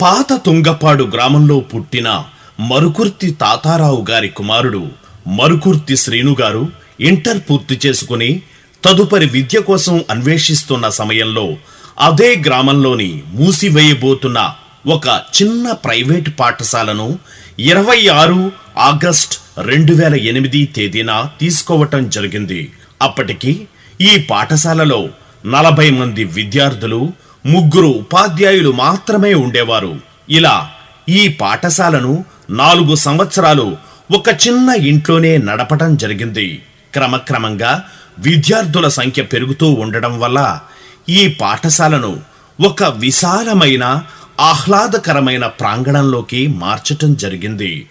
పాత తుంగపాడు గ్రామంలో పుట్టిన మరుకుర్తి తాతారావు గారి కుమారుడు మరుకుర్తి శ్రీను గారు ఇంటర్ పూర్తి చేసుకుని తదుపరి విద్య కోసం అన్వేషిస్తున్న సమయంలో అదే గ్రామంలోని మూసివేయబోతున్న ఒక చిన్న ప్రైవేట్ పాఠశాలను ఇరవై ఆరు ఆగస్ట్ రెండు వేల ఎనిమిది తేదీన తీసుకోవటం జరిగింది. అప్పటికి ఈ పాఠశాలలో నలభై మంది విద్యార్థులు ముగ్గురు ఉపాధ్యాయులు మాత్రమే ఉండేవారు. ఇలా ఈ పాఠశాలను నాలుగు సంవత్సరాలు ఒక చిన్న ఇంట్లోనే నడపటం జరిగింది. క్రమక్రమంగా విద్యార్థుల సంఖ్య పెరుగుతూ ఉండడం వల్ల ఈ పాఠశాలను ఒక విశాలమైన ఆహ్లాదకరమైన ప్రాంగణంలోకి మార్చటం జరిగింది.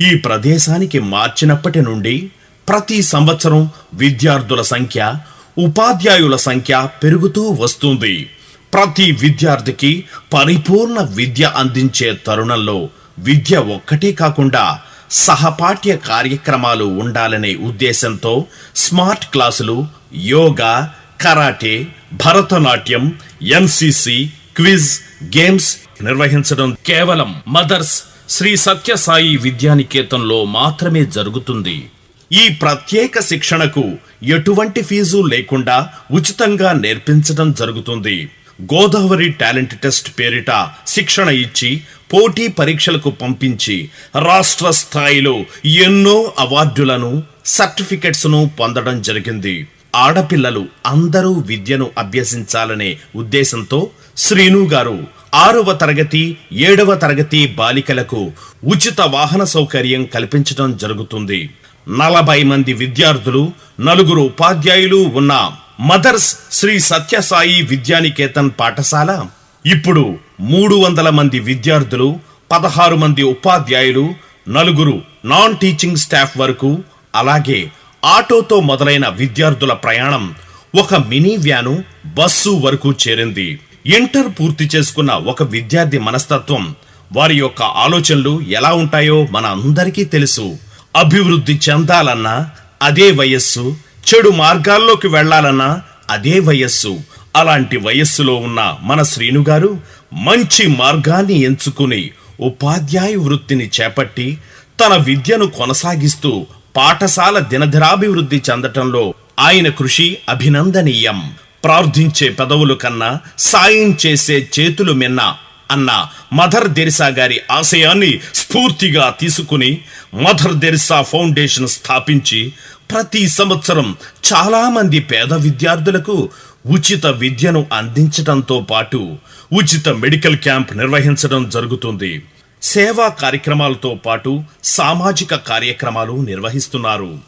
ఈ ప్రదేశానికి మార్చినప్పటి నుండి ప్రతి సంవత్సరం విద్యార్థుల సంఖ్య ఉపాధ్యాయుల సంఖ్య పెరుగుతూ వస్తుంది. ప్రతి విద్యార్థికి పరిపూర్ణ విద్య అందించే తరుణంలో విద్య ఒక్కటే కాకుండా సహపాఠ్య కార్యక్రమాలు ఉండాలనే ఉద్దేశంతో స్మార్ట్ క్లాసులు yoga karate Bharatanatyam NCC quiz games నిర్వహించడం కేవలం మదర్స్ శ్రీ సత్యసాయి విద్యానికేతన్లో మాత్రమే జరుగుతుంది. ఈ ప్రత్యేక శిక్షణకు ఎటువంటి ఫీజు లేకుండా ఉచితంగా నేర్పించడం జరుగుతుంది. గోదావరి టాలెంట్ టెస్ట్ పేరిట శిక్షణ ఇచ్చి పోటీ పరీక్షలకు పంపించి రాష్ట్ర స్థాయిలో ఎన్నో అవార్డులను సర్టిఫికెట్స్ను పొందడం జరిగింది. ఆడపిల్లలు అందరూ విద్యను అభ్యసించాలనే ఉద్దేశంతో శ్రీను గారు ఆరవ తరగతి ఏడవ తరగతి బాలికలకు ఉచిత వాహన సౌకర్యం కల్పించడం జరుగుతుంది. నలభై మంది విద్యార్థులు నలుగురు ఉపాధ్యాయులు ఉన్న మదర్స్ శ్రీ సత్యసాయి విద్యానికేతన్ పాఠశాల. ఇప్పుడు మూడు వందల మంది విద్యార్థులు పదహారు మంది ఉపాధ్యాయులు నలుగురు నాన్ టీచింగ్ స్టాఫ్ వరకు అలాగే ఆటోతో మొదలైన విద్యార్థుల ప్రయాణం ఒక మినీ వ్యాను బస్సు వరకు చేరింది. ఇంటర్ పూర్తి చేసుకున్న ఒక విద్యార్థి మనస్తత్వం వారి యొక్క ఆలోచనలు ఎలా ఉంటాయో మన అందరికీ తెలుసు. అభివృద్ధి చెందాలన్నా అదే వయస్సు చెడు మార్గాల్లోకి వెళ్ళాలన్నా అదే వయస్సు. అలాంటి వయస్సులో ఉన్న మన శ్రీను గారు మంచి మార్గాన్ని ఎంచుకుని ఉపాధ్యాయ వృత్తిని చేపట్టి తన విద్యను కొనసాగిస్తూ పాఠశాల దినధరాభివృద్ధి చెందటంలో ఆయన కృషి అభినందనీయం. ప్రార్థించే పెదవులు కన్నా సాయం చేసే చేతులు మిన్న అన్న మదర్ దెరిసా గారి ఆశయాన్ని స్ఫూర్తిగా తీసుకుని మదర్ దెరిసా ఫౌండేషన్ స్థాపించి ప్రతి సంవత్సరం చాలామంది పేద విద్యార్థులకు ఉచిత విద్యను అందించడంతో పాటు ఉచిత మెడికల్ క్యాంప్ నిర్వహించడం జరుగుతుంది. సేవా కార్యక్రమాలతో పాటు సామాజిక కార్యక్రమాలు నిర్వహిస్తున్నారు.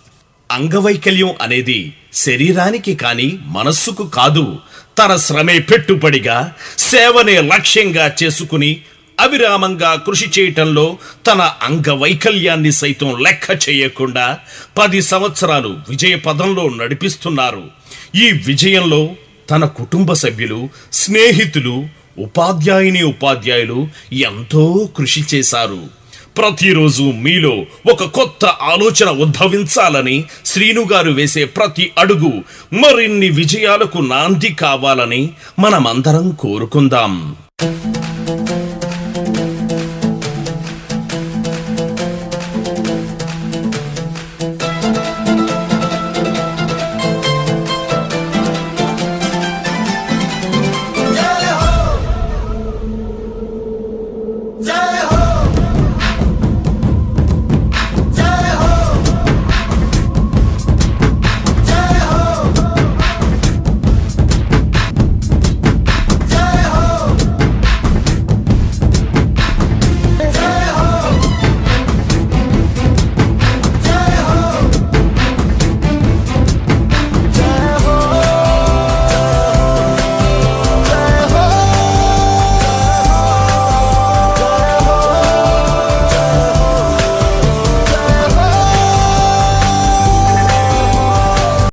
అంగవైకల్యం అనేది శరీరానికి కానీ మనస్సుకు కాదు తన శ్రమే పెట్టుబడిగా సేవనే లక్ష్యంగా చేసుకుని అవిరామంగా కృషి చేయటంలో తన అంగవైకల్యాన్ని సైతం లెక్క చేయకుండా పది సంవత్సరాలు విజయ పదంలో నడిపిస్తున్నారు. ఈ విజయంలో తన కుటుంబ సభ్యులు స్నేహితులు ఉపాధ్యాయుని ఉపాధ్యాయులు ఎంతో కృషి చేశారు. ప్రతిరోజు మీలో ఒక కొత్త ఆలోచన ఉద్భవించాలని శ్రీనుగారు వేసే ప్రతి అడుగు మరిన్ని విజయాలకు నాంది కావాలని మనమందరం కోరుకుందాం. 짠!